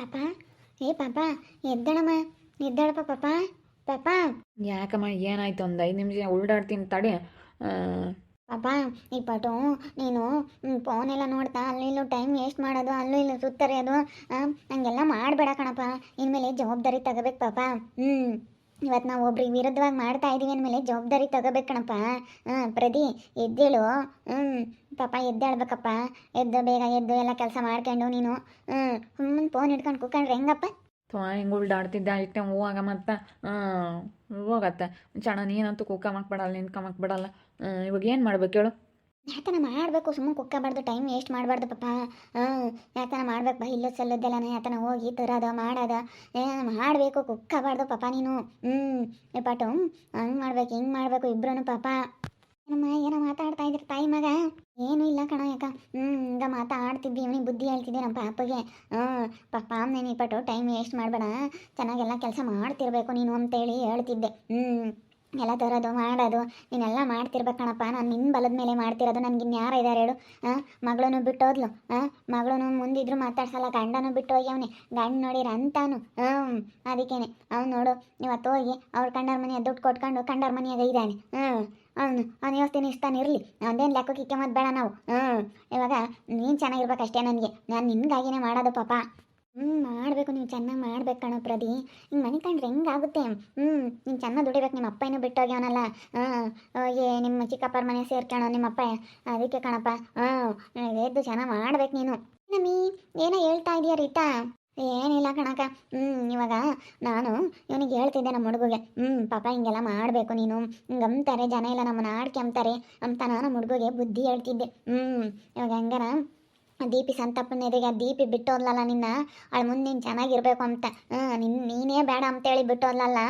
ಪಾಪ? ಏ ಪಾಪ ಎದ್ದಣಮ್ಮ ಎದ್ದಾಳಪ್ಪ ಪಾಪ ಪಾಪ. ಯಾಕಮ್ಮ ಏನಾಯ್ತು ಒಂದು ಐದು ನಿಮಿಷ ಉಲ್ಡಾಡ್ತೀನಿ ತಡಿ. ಪಾಪ ಈ ಪಟು ನೀನು ಫೋನ್ ಎಲ್ಲ ನೋಡ್ತಾ ಅಲ್ಲೂ ಇಲ್ಲೂ ಟೈಮ್ ವೇಸ್ಟ್ ಮಾಡೋದು ಅಲ್ಲೂ ಇಲ್ಲೂ ಸುತ್ತರಿಯೋದು ಹಂಗೆಲ್ಲ ಮಾಡಬೇಡ ಕಣಪ್ಪ. ಇನ್ಮೇಲೆ ಜವಾಬ್ದಾರಿ ತಗೋಬೇಕು ಪಾಪ. ಹ್ಞೂ ಇವತ್ತು ನಾವು ಒಬ್ರಿಗೆ ವಿರುದ್ಧವಾಗಿ ಮಾಡ್ತಾ ಇದ್ದೀವಿ ಅಂದಮೇಲೆ ಜವಾಬ್ದಾರಿ ತಗೋಬೇಕು ಕಣಪ್ಪ. ಹಾಂ ಪ್ರದಿ ಎದ್ದೇಳು. ಹ್ಞೂ ಪಾಪ ಎದ್ದೇಳ್ಬೇಕಪ್ಪ. ಎದ್ದು, ಬೇಗ ಎದ್ದು ಎಲ್ಲ ಕೆಲಸ ಮಾಡ್ಕೊಂಡು ನೀನು. ಹ್ಞೂ ಹ್ಞೂ ಫೋನ್ ಹಿಡ್ಕೊಂಡು ಕೂತ್ಕೊಂಡ್ರೆ ಹೆಂಗಪ್ಪ? ತೋ ಹಿಂಗೆ ಉಲ್ಡಾಡ್ತಿದ್ದೆ. ಅಷ್ಟೇ ಹೂವಾಗ ಮತ್ತೆ ಹೋಗತ್ತೆ ಚಣ ನೀನಂತೂ ಕುಕ್ಕಮಕ್ ಬಿಡಲ್ಲ ನಿಂತ್ಕೊಂಬಕ್ ಬಿಡಲ್ಲ. ಇವಾಗ ಏನು ಮಾಡ್ಬೇಕು ಹೇಳು? ಯಾಕನ ಮಾಡಬೇಕು? ಸುಮ್ಮನೆ ಕುಕ್ಕಬಾರ್ದು ಟೈಮ್ ವೇಸ್ಟ್ ಮಾಡಬಾರ್ದು ಪಾಪ. ಹಾಂ ಯಾಕನ ಮಾಡ್ಬೇಕು? ಬಾ, ಇಲ್ಲದ ಸಲ್ಲದ್ದೆಲ್ಲ ಯಾಕನ ಹೋಗಿ ತರೋದು, ಮಾಡೋದು? ಏನು ಮಾಡಬೇಕು, ಕುಕ್ಕಬಾರ್ದು ಪಾಪ ನೀನು. ಹ್ಞೂ ಪಾಟು, ಹಂಗೆ ಮಾಡ್ಬೇಕು, ಹಿಂಗೆ ಮಾಡಬೇಕು ಇಬ್ಬರೂ ಪಾಪ. ನಮ್ಮ ಏನೋ ಮಾತಾಡ್ತಾ ಇದ್ರು ತಾಯಿ ಮಗ? ಏನೂ ಇಲ್ಲ ಕಣ ಯಾಕ? ಹ್ಞೂ ಈಗ ಮಾತಾಡ್ತಿದ್ದಿ, ಇವನಿಗೆ ಬುದ್ಧಿ ಹೇಳ್ತಿದ್ದೆ ನಮ್ಮ ಪಾಪಗೆ. ಹ್ಞೂ ಪಾಪ ನೀನು ಪಟ್ಟು ಟೈಮ್ ವೇಸ್ಟ್ ಮಾಡಬೇಡ. ಚೆನ್ನಾಗೆಲ್ಲ ಕೆಲಸ ಮಾಡ್ತಿರ್ಬೇಕು ನೀನು ಅಂತೇಳಿ ಹೇಳ್ತಿದ್ದೆ. ಹ್ಞೂ ಎಲ್ಲ ತರೋದು ಮಾಡೋದು, ನೀನೆಲ್ಲ ಮಾಡ್ತಿರ್ಬೇಕಣಪ್ಪ ನಾನು ನಿನ್ನ ಬಲದ ಮೇಲೆ ಮಾಡ್ತಿರೋದು, ನನಗೆ ಇನ್ಯಾರು ಇದ್ದಾರೆ ಹೇಳು. ಹಾಂ ಮಗಳೂ ಬಿಟ್ಟೋದ್ಲು. ಹಾಂ ಮಗಳೂ ಮುಂದಿದ್ರು ಮಾತಾಡ್ಸಲ್ಲ, ಗಂಡನೂ ಬಿಟ್ಟು ಹೋಗ್ಯವನೆ ಗಂಡ ನೋಡಿರ ಅಂತಾನು. ಹ್ಞೂ ಅದಕ್ಕೇನೆ. ಅವ್ನು ನೋಡು ಇವತ್ತು ಹೋಗಿ ಅವ್ರ ಕಂಡರ ಮನೆಯ ದುಡ್ಡು ಕೊಟ್ಕೊಂಡು ಕಂಡರ ಮನೆಯಾಗ ಇದ್ದಾನೆ ಹ್ಞೂ ಅವನು, ಅವ್ನು ಯೋಸ್ತೀನಿ ಇಷ್ಟಾನು ಇರಲಿ. ಅವನೇನು ಲೆಕ್ಕಕ್ಕೆ ಇಕ್ಕೆ ಬೇಡ ನಾವು. ಹ್ಞೂ ಇವಾಗ ನೀನು ಚೆನ್ನಾಗಿರ್ಬೇಕಷ್ಟೇ ನನಗೆ. ನಾನು ನಿನ್ಗಾಗಿನೇ ಮಾಡೋದು ಪಾಪ. ಹ್ಞೂ ಮಾಡಬೇಕು ನೀವು ಚೆನ್ನಾಗಿ ಮಾಡ್ಬೇಕು ಕಣೋ ಪ್ರದಿ. ಹಿಂಗೆ ಮನೆ ಕಂಡ್ರೆ ಹೆಂಗಾಗುತ್ತೆ? ಹ್ಞೂ ನೀನು ಚೆನ್ನಾಗಿ ದುಡಿಬೇಕು ನಿಮ್ಮ ಅಪ್ಪ ಇನ್ನೂ ಬಿಟ್ಟೋಗ್ಯವನಲ್ಲ ಹಾಂ ಏ ನಿಮ್ಮ ಚಿಕ್ಕಪ್ಪರ ಮನೆ ಸೇರ್ಕೊಳ್ಳೋ ನಿಮ್ಮಪ್ಪ ಅದಕ್ಕೆ ಕಣಪ್ಪ, ಹಾಂ ಎದ್ದು ಚೆನ್ನಾಗಿ ಮಾಡ್ಬೇಕು ನೀನು. ನಮ್ಮಿ ಏನೋ ಹೇಳ್ತಾ ಇದೀಯ ರೀತಾ? ಏನಿಲ್ಲ ಕಣಕ ಹ್ಞೂ ಇವಾಗ ನಾನು ಇವನಿಗೆ ಹೇಳ್ತಿದ್ದೆ ನಮ್ಮ ಹುಡುಗಗೆ. ಹ್ಞೂ ಪಾಪ ಹಿಂಗೆಲ್ಲ ಮಾಡಬೇಕು ನೀನು. ಹಿಂಗೆ ಅಂತಾರೆ ಜನ ಎಲ್ಲ ನಮ್ಮನ್ನ ಆಡ್ಕೊಂತಾರೆ ಅಂತ ನಾನು ನಮ್ಮ ಹುಡುಗಗೆ ಬುದ್ಧಿ ಹೇಳ್ತಿದ್ದೆ. ಹ್ಞೂ ಇವಾಗ ಹಂಗಾರ ದೀಪಿ ಸಂತಪ್ಪನ ಎದುರಿಗೆ ಆ ದೀಪಿ ಬಿಟ್ಟೋದ್ಲಲ್ಲ ನಿನ್ನ? ಅಳ ಮುಂದೆ ನೀನು ಚೆನ್ನಾಗಿರ್ಬೇಕು ಅಂತ. ಹ್ಞೂ ನಿನ್ನ ನೀನೇ ಬೇಡ ಅಂತೇಳಿ ಬಿಟ್ಟೋದ್ಲಲ್ಲ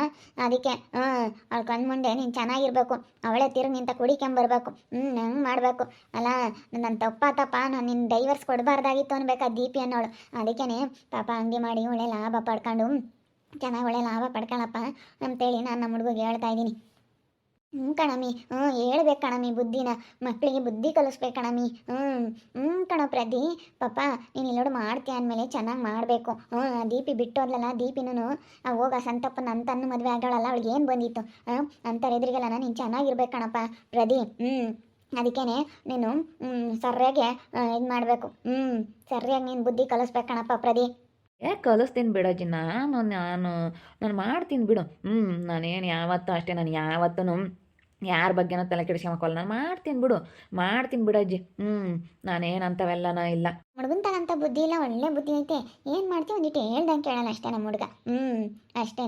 ಅದಕ್ಕೆ ಹ್ಞೂ ಅವಳು ಕಣ್ಣು ಮುಂದೆ ನೀನು ಚೆನ್ನಾಗಿರ್ಬೇಕು ಅವಳೇ ತಿರು ನಿಂತ ಕುಡಿಕೊಂಬರ್ಬೇಕು ಹ್ಞೂ ಹಂಗೆ ಮಾಡಬೇಕು. ಅಲ್ಲ ನನ್ನ ತಪ್ಪ ನಾನು ನಿನ್ನ ಡೈವರ್ಸ್ ಕೊಡಬಾರ್ದಾಗಿತ್ತು ಅನ್ಬೇಕು ಆ ದೀಪಿ ಅನ್ನೋಳು. ಅದಕ್ಕೇ ಪಾಪ ಹಂಗೆ ಮಾಡಿ ಒಳ್ಳೆ ಲಾಭ ಪಡ್ಕೊಂಡು, ಚೆನ್ನಾಗಿ ಒಳ್ಳೆ ಲಾಭ ಪಡ್ಕೊಳಪ್ಪ ಅಂತೇಳಿ ನಾನು ನಮ್ಮ ಹುಡುಗಿಗೆ ಹೇಳ್ತಾ ಇದ್ದೀನಿ. ಹ್ಞೂ ಕಣಮಿ ಹ್ಞೂ ಹೇಳ್ಬೇಕು ಕಣಮಿ ಬುದ್ಧಿನ. ಮಕ್ಕಳಿಗೆ ಬುದ್ಧಿ ಕಲಿಸ್ಬೇಕು ಕಣಮಿ ಹ್ಞೂ ಹ್ಞೂ ಪ್ರದಿ ಪಾಪ ನೀನು ಇಲ್ಲೋಡು ಮಾಡ್ತೀಯ ಅಂದಮೇಲೆ ಚೆನ್ನಾಗಿ ಮಾಡಬೇಕು. ಹ್ಞೂ, ದೀಪಿ ಬಿಟ್ಟೋದ್ಲಲ್ಲ ದೀಪಿನೂ ಹೋಗ ಸಂತಪ್ಪನ ಅಂತನ್ನು ಮದುವೆ ಆಗೋಳಲ್ಲ ಅವಳಿಗೆ ಏನು ಬಂದಿತ್ತು? ಹಾಂ ಅಂತಾರೆ ಎದುರಿಗೆಲ್ಲ ನೀನು ಚೆನ್ನಾಗಿರ್ಬೇಕು ಕಣಪ್ಪ. ಪ್ರದಿ ಹ್ಞೂ, ಅದಕ್ಕೇನೆ ನೀನು ಸರಿಯಾಗಿ ಇದು ಮಾಡಬೇಕು. ಹ್ಞೂ, ಸರಿಯಾಗಿ ನೀನು ಬುದ್ಧಿ ಕಲಿಸ್ಬೇಕು ಕಣಪ್ಪ ಪ್ರದಿ ಏ ಕಲಿಸ್ತೀನಿ ಬಿಡೋಜಿ ನಾನು ನಾನು ನಾನು ಮಾಡ್ತೀನಿ ಬಿಡು. ಹ್ಞೂ, ನಾನೇನು ಯಾವತ್ತೂ ಅಷ್ಟೇ, ನಾನು ಯಾವತ್ತೂ ಯಾರ ಬಗ್ಗೆನೂ ತಲೆ ಕೆಡಿಸ್ಕೊಂಬಕ್ಕಲ್ಲ ನಾನು ಮಾಡ್ತೀನಿ ಬಿಡು. ಮಾಡ್ತೀನಿ ಬಿಡು ಅಜ್ಜಿ. ಹ್ಞೂ ನಾನೇನು ನಾ ಇಲ್ಲ. ಹುಡುಗಂತ ಬುದ್ಧಿ ಇಲ್ಲ, ಒಳ್ಳೆ ಬುದ್ಧಿ ಐತೆ. ಏನ್ ಮಾಡ್ತೀವಿ ಒಂದಿಟ್ಟು ಹೇಳ್ದಂಗೆ ಕೇಳಲ್ಲ ಅಷ್ಟೇ ನಮ್ಮ ಹುಡುಗ. ಹ್ಞೂ ಅಷ್ಟೇ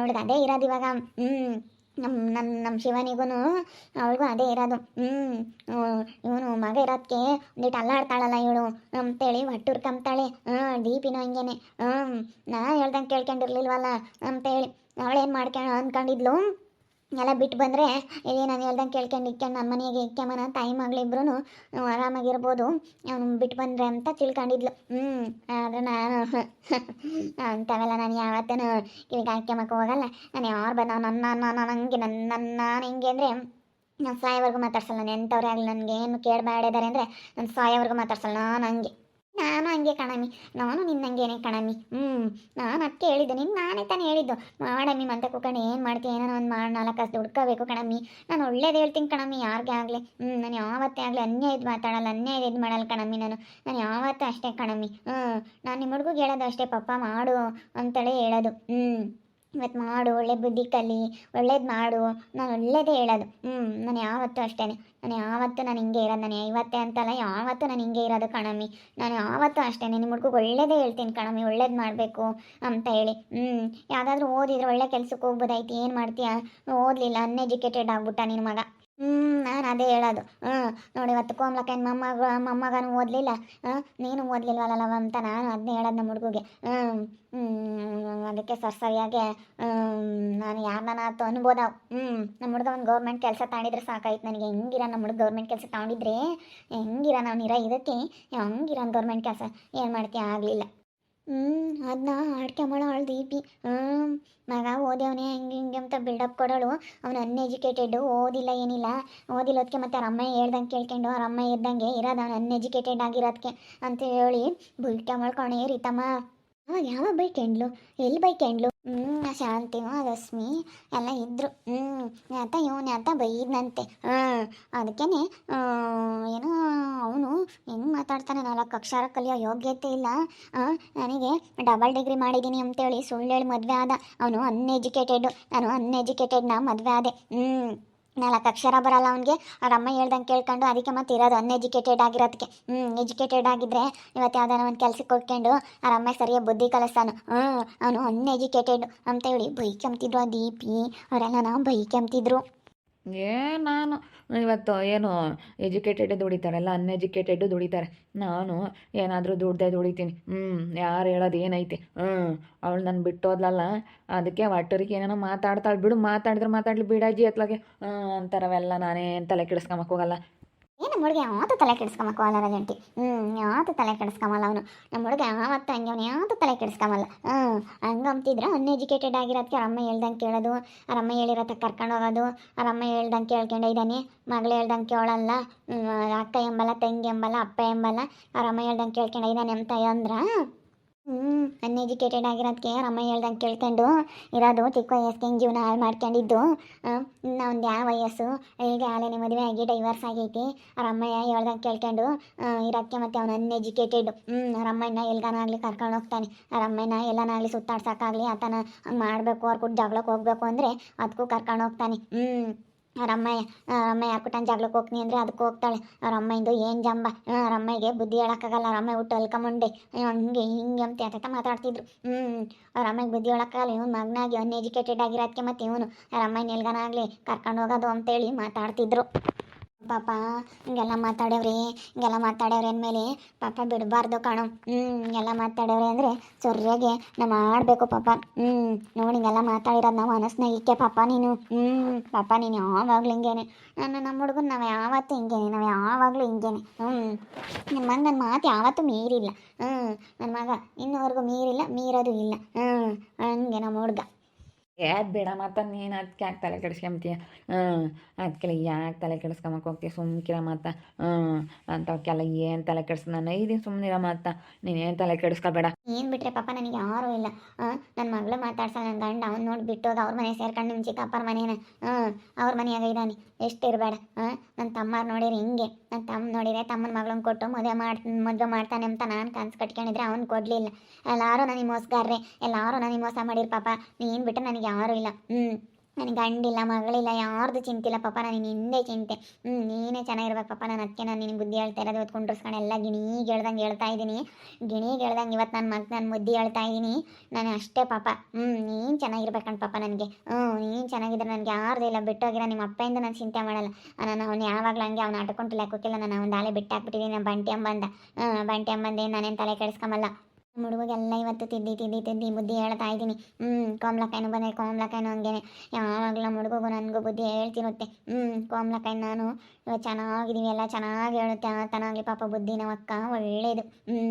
ಹುಡುಗ ಅದೇ ಇರೋದು ಇವಾಗ. ಹ್ಮ್. ನಮ್ಮ ನಮ್ಮ ನಮ್ಮ ಶಿವನಿಗೂ ಅವಳಿಗೂ ಅದೇ ಇರೋದು. ಹ್ಞೂ ಇವನು ಮಗ ಇರೋದಕ್ಕೆ ಒಂದಿಟ್ಟು ಅಲ್ಲಾಡ್ತಾಳಲ್ಲ ಇವಳು. ಅಂತೇಳಿ ಹೊಟ್ಟುರ್ಕಂತಾಳೆ ಹ್ಮ್ ದೀಪಿನೂ ಹಂಗೇನೆ. ಹ್ಮ್. ನಾ ಹೇಳ್ದಂಗೆ ಕೇಳ್ಕೊಂಡಿರ್ಲಿಲ್ವಲ್ಲ ಅಂತೇಳಿ ಅವಳೇನು ಮಾಡ್ಕೊಂಡು ಅಂದ್ಕೊಂಡಿದ್ಲು ಎಲ್ಲ ಬಿಟ್ಟು ಬಂದರೆ ಇಲ್ಲಿ ನಾನು ಹೇಳ್ದಂಗೆ ಕೇಳ್ಕೊಂಡು ಇಕ್ಕೊಂಡು ನನ್ನ ಮನೆಗೆ ಇಕ್ಕೊಂಬನ ತಾಯಿ ಮಗಳಿಬ್ರು ಆರಾಮಾಗಿರ್ಬೋದು. ಅವನು ಬಿಟ್ಟು ಬಂದರೆ ಅಂತ ತಿಳ್ಕೊಂಡಿದ್ಲು. ಹ್ಞೂ ಆದರೆ ನಾನು, ಅಂಥವೆಲ್ಲ ನಾನು ಯಾವತ್ತೂ ಕಿವಿಗೆ ಹಾಕ್ಯಮಕ್ಕೆ ಹೋಗಲ್ಲ. ನಾನು ಯಾರು ಬಂದ ನನ್ನ ನಾನು ಹಂಗೆ ನನ್ನ ನಾನು ಹೆಂಗೆ ಅಂದರೆ, ನಾನು ಸಾಯೋವರೆಗೂ ಮಾತಾಡ್ಸಲ್ಲ. ನಾನು ಎಂಥವ್ರೇ ಆಗಲಿ, ನನಗೇನು ಕೇಳಬೇಡಿದ್ದಾರೆ ಅಂದರೆ, ನಾನು ಸಾಯೋವರೆಗೂ ಮಾತಾಡ್ಸಲ್ಲ. ನಾನು ಹಂಗೆ. ನಾನು ಹಂಗೆ ಕಣಮಿ ನಾನು ನಿನ್ನಂಗೇನೆ ಕಣಮಿ ಹ್ಞೂ ನಾನು ಅದಕ್ಕೆ ಹೇಳಿದ್ದು ನಿನ್ನ ನಾನೇ ತಾನೇ ಹೇಳಿದ್ದು. ಮಾಡಮ್ಮಿ ಮಂತ ಕೂಕೊಂಡು ಏನು ಮಾಡ್ತೀನಿ ಏನೋ ಒಂದು ಮಾಡಿ, ನಾಲ್ಕು ಕಾಸು ದುಡ್ಕೋಬೇಕು ಕಣಮ್ಮಿ. ನಾನು ಒಳ್ಳೇದು ಹೇಳ್ತೀನಿ ಕಣಮ್ಮಿ, ಯಾರಿಗೆ ಆಗಲಿ. ಹ್ಞೂ ನಾನು ಯಾವತ್ತೇ ಆಗಲಿ ಅನ್ಯಾಯ ಇದು ಮಾತಾಡಲ್ಲ, ಅನ್ಯಾಯ ಇದು ಮಾಡಲ್ಲ ಕಣಮ್ಮಿ ನಾನು. ನಾನು ಯಾವತ್ತೂ ಅಷ್ಟೇ ಕಣಮ್ಮಿ. ಹ್ಞೂ ನಾನು ನಿಮ್ಮ ಹುಡುಗಿಗೆ ಹೇಳೋದು ಅಷ್ಟೇ, ಪಪ್ಪ ಮಾಡು ಅಂತೇಳಿ ಹೇಳೋದು. ಹ್ಞೂ ಇವತ್ತು ಮಾಡು, ಒಳ್ಳೆ ಬುದ್ಧಿ ಕಲಿ, ಒಳ್ಳೇದು ಮಾಡು. ನಾನು ಒಳ್ಳೇದೇ ಹೇಳೋದು. ಹ್ಞೂ ನಾನು ಯಾವತ್ತೂ ಅಷ್ಟೇ ನಾನು ಯಾವತ್ತೂ ನಾನು ಹಿಂಗೆ ಇರೋದು, ನಾನು ಇವತ್ತೇ ಅಂತಲ್ಲ, ಯಾವತ್ತೂ ನಾನು ಹಿಂಗೆ ಇರೋದು ಕಣಮ್ಮಿ. ನಾನು ಯಾವತ್ತೂ ಅಷ್ಟೇ ನಿಮ್ಮ ಹುಡುಗ ಒಳ್ಳೇದೇ ಹೇಳ್ತೀನಿ ಕಣಮ್ಮಿ. ಒಳ್ಳೇದು ಮಾಡಬೇಕು ಅಂತ ಹೇಳಿ. ಹ್ಞೂ ಯಾವುದಾದ್ರೂ ಓದಿದ್ರೆ ಒಳ್ಳೆ ಕೆಲಸಕ್ಕೆ ಹೋಗ್ಬೋದಾಯ್ತು. ಏನು ಮಾಡ್ತೀಯಾ? ಓದಲಿಲ್ಲ ಅನ್ಎಜುಕೇಟೆಡ್ ಆಗ್ಬಿಟ್ಟ ನಿನ್ನ ಮಗ. ಹ್ಞೂ ನಾನು ಅದೇ ಹೇಳೋದು. ಹ್ಞೂ ನೋಡಿ ಇವತ್ತು ಕೋಮ್ಲಕ್ಕನ ಮೊಮ್ಮಗ, ಮೊಮ್ಮಗನೂ ಓದಲಿಲ್ಲ? ಹಾಂ ನೀನು ಓದಲಿಲ್ವಲ್ಲವ ಅಂತ ನಾನು ಅದನ್ನೇ ಹೇಳೋದು ನಮ್ಮ ಹುಡುಗಿಗೆ. ಹ್ಞೂ ಅದಕ್ಕೆ ಸರ್ ನಾನು ಯಾರನ್ನ ಆತು ಅನ್ಬೋದ ಹ್ಞೂ ನಮ್ಮ ಹುಡುಗ ಒಂದು ಗೌರ್ಮೆಂಟ್ ಕೆಲಸ ತಗೊಂಡಿದ್ರೆ ಸಾಕಾಯ್ತು ನನಗೆ. ಹೆಂಗಿರ ನಮ್ಮ ಹುಡುಗ ಗೌರ್ಮೆಂಟ್ ಕೆಲಸ ತಗೊಂಡಿದ್ರೆ ಹೆಂಗಿರ ನಾವು ಇರೋ ಇದಕ್ಕೆ? ಹೆಂಗಿರ ಗೌರ್ಮೆಂಟ್ ಕೆಲಸ? ಏನು ಮಾಡ್ತೀಯ? ಆಗಲಿಲ್ಲ. ಹ್ಞೂ ಅದನ್ನ ಆಡ್ಕೊಂಬಳ ಅವಳು ದೀಪಿ ಹ್ಞೂ ಮಗ ಓದ್ಯವನೇ, ಹಿಂಗೆ ಹಿಂಗೆ ಅಂತ ಬಿಲ್ಡಪ್ ಕೊಡೋಳು. ಅವನು ಅನ್ಎಜುಕೇಟೆಡ್ ಓದಿಲ್ಲ ಏನಿಲ್ಲ. ಓದಿಲ್ಲೋದಕ್ಕೆ ಮತ್ತೆ ಅವ್ರ ಅಮ್ಮ ಹೇಳ್ದಂಗೆ ಕೇಳ್ಕೊಂಡು, ಅವ್ರ ಅಮ್ಮ ಇದ್ದಂಗೆ ಇರೋದು ಅವ್ನು ಅನ್ಎಜುಕೇಟೆಡ್ ಆಗಿರೋದಕ್ಕೆ ಅಂತ ಹೇಳಿ ಬಿಲ್ಟ ಮಾಡ್ಕೊಣೆ ರೀತಮ್ಮ. ಅವಾಗ ಯಾವಾಗ ಬೈಕೆಂಡ್ಲು? ಎಲ್ಲಿ ಬೈಕೆಂಡ್ಲು? ಹ್ಞೂ ಶಾಂತಿನೂ ರಶ್ಮಿ ಎಲ್ಲ ಇದ್ರು. ಹ್ಞೂ ಯಾತ ಇವನು ಯಾತ ಬೈದ್ನಂತೆ. ಹಾಂ ಅದಕ್ಕೇನೆ ಏನೋ ಅವನು ಹೆಂಗೆ ಮಾತಾಡ್ತಾನೆ ನಾಲ್ಕು ಅಕ್ಷರ ಕಲಿಯೋ ಯೋಗ್ಯತೆ ಇಲ್ಲ. ನನಗೆ ಡಬಲ್ ಡಿಗ್ರಿ ಮಾಡಿದ್ದೀನಿ ಅಂತೇಳಿ ಸುಳ್ಳು ಹೇಳಿ ಮದುವೆ ಆದ. ಅವನು ಅನ್ಎಜುಕೇಟೆಡ್ ನಾನು ಅನ್ಎಜುಕೇಟೆಡ್ನ ಮದುವೆ ಆದೆ. ಹ್ಞೂ ನಾಲ್ಕು ಅಕ್ಷರ ಬರಲ್ಲ ಅವನಿಗೆ. ಅವ್ರ ಅಮ್ಮ ಹೇಳ್ದಂಗೆ ಕೇಳ್ಕೊಂಡು ಅದಕ್ಕೆ ಮತ್ತೆ ಇರೋದು ಅನ್ಎಜುಕೇಟೆಡ್ ಆಗಿರೋದಕ್ಕೆ ಹ್ಞೂ ಎಜುಕೇಟೆಡ್ ಆಗಿದ್ರೆ ಇವತ್ತು ಯಾವ್ದಾರ ಒಂದು ಕೆಲಸಕ್ಕೆ ಹೋಗ್ಕೊಂಡು ಅವ್ರ ಅಮ್ಮ ಸರಿಯಾಗಿ ಬುದ್ಧಿ ಕಲಿಸ್ತಾನು. ಹ್ಞೂ ಅವನು ಅನ್ಎಜುಕೇಟೆಡ್ ಅಂತ ಹೇಳಿ ಬೈಕೆಂಬ್ತಿದ್ರು ಆ ದೀಪಿ. ಅವರೆಲ್ಲ ನಾವು ಬೈಕೆಂಬ್ತಿದ್ರು. ಏ, ನಾನು ಇವತ್ತು ಏನು ಎಜುಕೇಟೆಡ್ ದುಡಿತಾರಲ್ಲ ಅನ್ಎಜುಕೇಟೆಡ್ ದುಡಿತಾರೆ. ನಾನು ಏನಾದರೂ ದುಡ್ದೆ ದುಡಿತೀನಿ. ಹ್ಞೂ ಯಾರು ಹೇಳೋದು ಏನೈತಿ? ಹ್ಞೂ ಅವಳು ನನ್ನ ಬಿಟ್ಟೋದ್ಲಲ್ಲ, ಅದಕ್ಕೆ ಒಟ್ಟರಿಗೆ ಏನೇನೋ ಮಾತಾಡ್ತಾಳೆ. ಬಿಡು, ಮಾತಾಡಿದ್ರೆ ಮಾತಾಡ್ಲಿ, ಬಿಡಾಜಿ ಅತ್ಲಾಗೆ ಹ್ಞೂ ಅಂತಾರವೆಲ್ಲ ನಾನೇನು ತಲೆ ಕೆಡಿಸ್ಕೊಂಬಕ್ಕೆ ಹೋಗಲ್ಲ. ನಮ್ಮ ಹುಡುಗ ಯಾವತ್ತು ತಲೆ ಕೆಡಿಸ್ಕೊಂಬ ಕೋಲಾರ ಜಂಟಿ ಹ್ಞೂ ಯಾವತ್ತು ತಲೆ ಕೆಡಿಸ್ಕೊಂಬಲ್ಲ ಅವನು. ನಮ್ಮ ಹುಡುಗ ಯಾವತ್ತು ಹಂಗೆ ಅವನು ಯಾವತ್ತು ತಲೆ ಕೆಡಿಸ್ಕೊಂಬಲ್ಲ? ಹ್ಞೂ ಹಂಗೆ ಅಂತಿದ್ರೆ ಅನ್ಎಜುಕೇಟೆಡ್ ಆಗಿರೋದಕ್ಕೆ ಅವ್ರ ಅಮ್ಮ ಹೇಳ್ದಂಗೆ ಕೇಳೋದು, ಅವ್ರ ಅಮ್ಮ ತಕ್ಕ ಕರ್ಕೊಂಡು ಹೋಗೋದು, ಅವ್ರ ಅಮ್ಮ ಹೇಳ್ದಂಗೆ ಕೇಳ್ಕೊಂಡೆ ಇದ್ದಾನೆ. ಮಗಳು ಹೇಳ್ದಂಗೆ ಕೇಳಲ್ಲ ಅಕ್ಕ ಎಂಬಲ್ಲ, ತಂಗಿ ಎಂಬಲ್ಲ, ಅಪ್ಪ ಎಂಬಲ್ಲ ಅವ್ರಮ್ಮ ಹೇಳ್ದಂಗೆ ಕೇಳ್ಕೊಂಡಿದ್ದಾನೆ ಅಂತ ಅಂದ್ರೆ ಅನ್ಎಜುಕೇಟೆಡ್ ಆಗಿರೋದಕ್ಕೆ ಅಮ್ಮ ಹೇಳ್ದಂಗೆ ಕೇಳ್ಕೊಂಡು ಇರೋದು ಚಿಕ್ಕ ವಯಸ್ಸಿಗೆ ಜೀವನ ಹಾಳು ಮಾಡ್ಕೊಂಡಿದ್ದು. ನಾವೊಂದು ಯಾವ ವಯಸ್ಸು? ಈಗ ಆಲೇನೆ ಮದುವೆ ಆಗಿ ಡೈವರ್ಸ್ ಆಗೈತಿ. ರಮ್ಮಯ್ಯ ಹೇಳ್ದಂಗೆ ಕೇಳ್ಕೊಂಡು ಇರೋಕ್ಕೆ ಮತ್ತೆ ಅವನು ಅನ್ಎಜುಕೇಟೆಡ್ ಹ್ಞೂ ಅಮ್ಮನ ಎಲ್ಗಾನಾಗಲಿ ಕರ್ಕೊಂಡು ಹೋಗ್ತಾನೆ. ರಮ್ಮಯ್ಯನ ಎಲ್ಲನಾಗಲಿ ಸುತ್ತಾಡ್ಸೋಕ್ಕಾಗಲಿ ಆತನ ಮಾಡಬೇಕು, ಅವ್ರ ಕೂಡ ಜಗಳಕ್ಕೆ ಹೋಗ್ಬೇಕು ಅಂದರೆ ಅದಕ್ಕೂ ಕರ್ಕೊಂಡು ಹೋಗ್ತಾನೆ. ಹ್ಞೂ ರಮ್ಮಯ್ಯ ಅವ್ರ ಅಮ್ಮ ಯಾಕುಟನ್ ಜಗಳಕ್ಕೆ ಹೋಗ್ತೀನಿ ಅಂದರೆ ಅದಕ್ಕೆ ಹೋಗ್ತಾಳೆ. ಅಮ್ಮಂದು ಏನು ಜಂಬ? ರಮ್ಮಯ್ಯಗೆ ಬುದ್ಧಿ ಹೇಳೋಕ್ಕಾಗಲ್ಲ. ರಮ್ಮಯ್ಯ ಹುಟ್ಟು ಅಲ್ಕೊಂಬಂಡೆ ಹಂಗೆ ಹಿಂಗೆ ಅಂತ ಯಾತ ಮಾತಾಡ್ತಿದ್ರು. ಹ್ಞೂ ಅಮ್ಮಗೆ ಬುದ್ಧಿ ಹೇಳೋಕ್ಕಾಗಲ್ಲ. ಇವನು ಮಗನಾಗಿ ಅನ್ಎಜುಕೇಟೆಡ್ ಆಗಿರೋದಕ್ಕೆ ಮತ್ತು ಇವನು ರಮ್ಮಯ್ಯ ನಿಲ್ಗನಾಗಲಿ ಕರ್ಕೊಂಡು ಹೋಗೋದು ಅಂತೇಳಿ ಮಾತಾಡ್ತಿದ್ರು. ಪಾಪ, ಹಿಂಗೆಲ್ಲ ಮಾತಾಡ್ಯವ್ರಿ ಹಿಂಗೆಲ್ಲ ಮಾತಾಡ್ಯವ್ರಿ ಅಂದಮೇಲೆ ಪಾಪ ಬಿಡಬಾರ್ದು ಕಾಣು. ಹ್ಞೂ ಹಿಂಗೆಲ್ಲ ಮಾತಾಡೋವ್ರಿ ಅಂದರೆ ಸರಿಯಾಗಿ ನಾವು ಆಡಬೇಕು ಪಾಪ. ಹ್ಞೂ ನೋಡಿ ಹಿಂಗೆಲ್ಲ ಮಾತಾಡಿರೋದು ನಾವು ಅನಸ್ನಾಗಿಕ್ಕೆ ಪಾಪ ನೀನು. ಹ್ಞೂ ಪಾಪ ನೀನು ಯಾವಾಗಲೂ ಹಿಂಗೇನೆ. ನಾನು ನಮ್ಮ ಹುಡುಗನ ನಾವು ಯಾವತ್ತೂ ಹಿಂಗೇನೆ, ನಾವು ಯಾವಾಗಲೂ ಹಿಂಗೇನೆ. ಹ್ಞೂ ನಿಮ್ಮ ಮಗ ನನ್ನ ಮಾತು ಯಾವತ್ತೂ ಮೀರಿಲ್ಲ. ಹ್ಞೂ ನನ್ನ ಮಗ ಇನ್ನೂವರೆಗೂ ಮೀರಿಲ್ಲ, ಮೀರೋದು ಇಲ್ಲ. ಹ್ಞೂ ಹಂಗೆ ನಮ್ಮ ಹುಡುಗ. ಯಾಕೆ ಬೇಡ ಮತ್ತು ನೀನು ಅದಕ್ಕೆ ಯಾಕೆ ತಲೆ ಕೆಡಿಸ್ಕೊಂಬತ್ತೀಯ ಹ್ಞೂ ಅದಕ್ಕೆಲ್ಲ ಯಾಕೆ ತಲೆ ಕೆಡಿಸ್ಕೊಂಬಕ್ಕೆ ಹೋಗ್ತೀಯ? ಸುಮ್ಕಿರ ಮಾತ ಹ್ಞೂ ಅಂಥವಕ್ಕೆಲ್ಲ ಏನು ತಲೆ ಕೆಡಿಸ್ ನಾನು ಐದಿನ ಸುಮ್ಮನಿರ ಮಾತ ನೀನೇನು ತಲೆ ಕೆಡಿಸ್ಕೊಬೇಡ. ಏನು ಬಿಟ್ರೆ ಪಾಪ, ನನಗೆ ಯಾರೂ ಇಲ್ಲ. ನನ್ನ ಮಗಳು ಮಾತಾಡ್ಸಲ್ಲ ನನ್ನ ಗಂಡ ಅವ್ನು ನೋಡಿ ಬಿಟ್ಟೋದು, ಅವ್ರ ಮನೆ ಸೇರ್ಕೊಂಡು ನಿಮ್ಮ ಚಿಕ್ಕಪ್ಪರ ಮನೇನ. ಹ್ಞೂ, ಅವ್ರ ಮನೆಯಾಗ ಇದ್ದಾನೆ ಎಷ್ಟು ಇರಬೇಡ ಹಾಂ ನನ್ನ ತಮ್ಮಾರು ನೋಡಿರಿ ಹಿಂಗೆ. ನನ್ನ ತಮ್ಮ ನೋಡಿದ್ರೆ ತಮ್ಮನ ಮಗಳನ್ನ ಕೊಟ್ಟು ಮದುವೆ ಮಾಡ್ ಮದುವೆ ಮಾಡ್ತಾನೆ ಅಂತ ನಾನು ಕನ್ಸು ಕಟ್ಕೊಂಡಿದ್ರೆ ಅವ್ನು ಕೊಡಲಿಲ್ಲ. ಎಲ್ಲರೂ ನನಗೆ ಮೋಸಗಾರ್ರೆ. ಎಲ್ಲಾರು ನನಗೆ ಮೋಸ ಮಾಡಿರು ಪಾಪ. ನೀನು ಬಿಟ್ಟರೆ ನನಗೆ ಯಾರೂ ಇಲ್ಲ. ಹ್ಞೂ ನನಗೆ ಗಂಡಿಲ್ಲ, ಮಗಳಿಲ್ಲ, ಯಾರ್ದು ಚಿಂತಿಲ್ಲ ಪಾಪ ನಾನು ಹಿಂದೆ ಚಿಂತೆ. ಹ್ಞೂ ನೀನೇ ಚೆನ್ನಾಗಿರ್ಬೇಕು ಪಾಪ. ನಾನು ಅದಕ್ಕೆ ನಾನು ನಿನಗೆ ಬುದ್ಧಿ ಹೇಳ್ತಾ ಇರೋದು ಇವತ್ತು ಎಲ್ಲ ಗಿಣಿಗೆ ಹೇಳ್ದಂಗೆ ಹೇಳ್ತಾ ಇದ್ದೀನಿ. ಗಿಣಿಗೆ ಹೇಳ್ದಂಗೆ ಇವತ್ತು ನನ್ನ ಮಗ ನಾನು ಬುದ್ಧಿ ಹೇಳ್ತಾ ಇದ್ದೀನಿ. ನಾನು ಅಷ್ಟೇ ಪಾಪ. ಹ್ಞೂ ನೀನು ಚೆನ್ನಾಗಿರ್ಬೇಕಂತ ಪಾಪ ನನಗೆ. ಹ್ಞೂ ನೀನು ಚೆನ್ನಾಗಿದ್ರೆ ನನಗೆ ಯಾರ್ದು ಇಲ್ಲ. ಬಿಟ್ಟೋಗಿರೋ ನಿಮ್ಮ ಅಪ್ಪಯಿಂದ ನಾನು ಚಿಂತೆ ಮಾಡಲ್ಲ. ನಾನು ಅವ್ನು ಯಾವಾಗಲೂ ಹಂಗೆ ಅವ್ನು ಆಟಕೊಂಡಿಲ್ಲ ಲೆಕ್ಕಕ್ಕಿಲ್ಲ ನಾನು ಅವ್ನು ದಾಲೆ ಬಿಟ್ಟು ಹಾಕ್ಬಿಟ್ಟಿದ್ದೀನಿ ನಾನು ಬಂಟಿ ಅಂಬಂದ ಹ್ಞೂ ಬಂಟಿ ಅಂಬಂದೇನು ನಾನೇನು ತಲೆ ಕೆಡಿಸ್ಕೊಂಬಲ್ಲ. ನಮ್ಮ ಹುಡುಗಗೆಲ್ಲ ಇವತ್ತು ತಿದ್ದಿ ತಿದ್ದಿ ತಿದ್ದಿ ಬುದ್ಧಿ ಹೇಳ್ತಾ ಇದ್ದೀನಿ. ಹ್ಞೂ ಕೋಮ್ಲಕಾಯಿನೂ ಬಂದೆ ಕೋಮ್ಲಕಾಯಿನೂ ಹಂಗೇನೆ. ಯಾವಾಗಲೂ ಹುಡುಗಗೂ ನನಗೂ ಬುದ್ಧಿ ಹೇಳ್ತಿರುತ್ತೆ. ಹ್ಞೂ ಕೋಮ್ಲಕಾಯಿ ನಾನು ಇವಾಗ ಚೆನ್ನಾಗಿದ್ದೀವಿ ಎಲ್ಲ ಚೆನ್ನಾಗಿ ಹೇಳುತ್ತೆ. ಆತನಾಗಲಿ ಪಾಪ ಬುದ್ಧಿ ನಾವು ಅಕ್ಕ, ಒಳ್ಳೇದು. ಹ್ಞೂ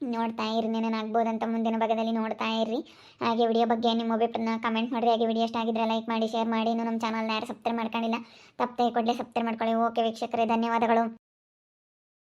ನೋಡ್ತಾ ಇರಿ ಆಗ್ಬೋದಂತ ಮುಂದಿನ ಭಾಗದಲ್ಲಿ ನೋಡ್ತಾ ಇರ್ರಿ. ಹಾಗೆ ವಿಡಿಯೋ ಬಗ್ಗೆ ನಿಮ್ಮ ಅಭಿಪ್ರಾಯನ ಕಮೆಂಟ್ ಮಾಡಿರಿ. ಹಾಗೆ ವಿಡಿಯೋ ಇಷ್ಟ ಆಗಿದ್ರೆ ಲೈಕ್ ಮಾಡಿ ಶೇರ್ ಮಾಡಿ. ಇನ್ನು ನಮ್ಮ ಚಾನಲ್ನ ಯಾರು ಸಬ್ಸ್ಕ್ರೈಬ್ ಮಾಡ್ಕೊಂಡಿಲ್ಲ, ತಪ್ಪದೆ ಕೊಡಲೇ ಸಬ್ಸ್ಕ್ರೈಬ್ ಮಾಡ್ಕೊಳ್ಳಿ. ಓಕೆ ವೀಕ್ಷಕರೇ, ಧನ್ಯವಾದಗಳು.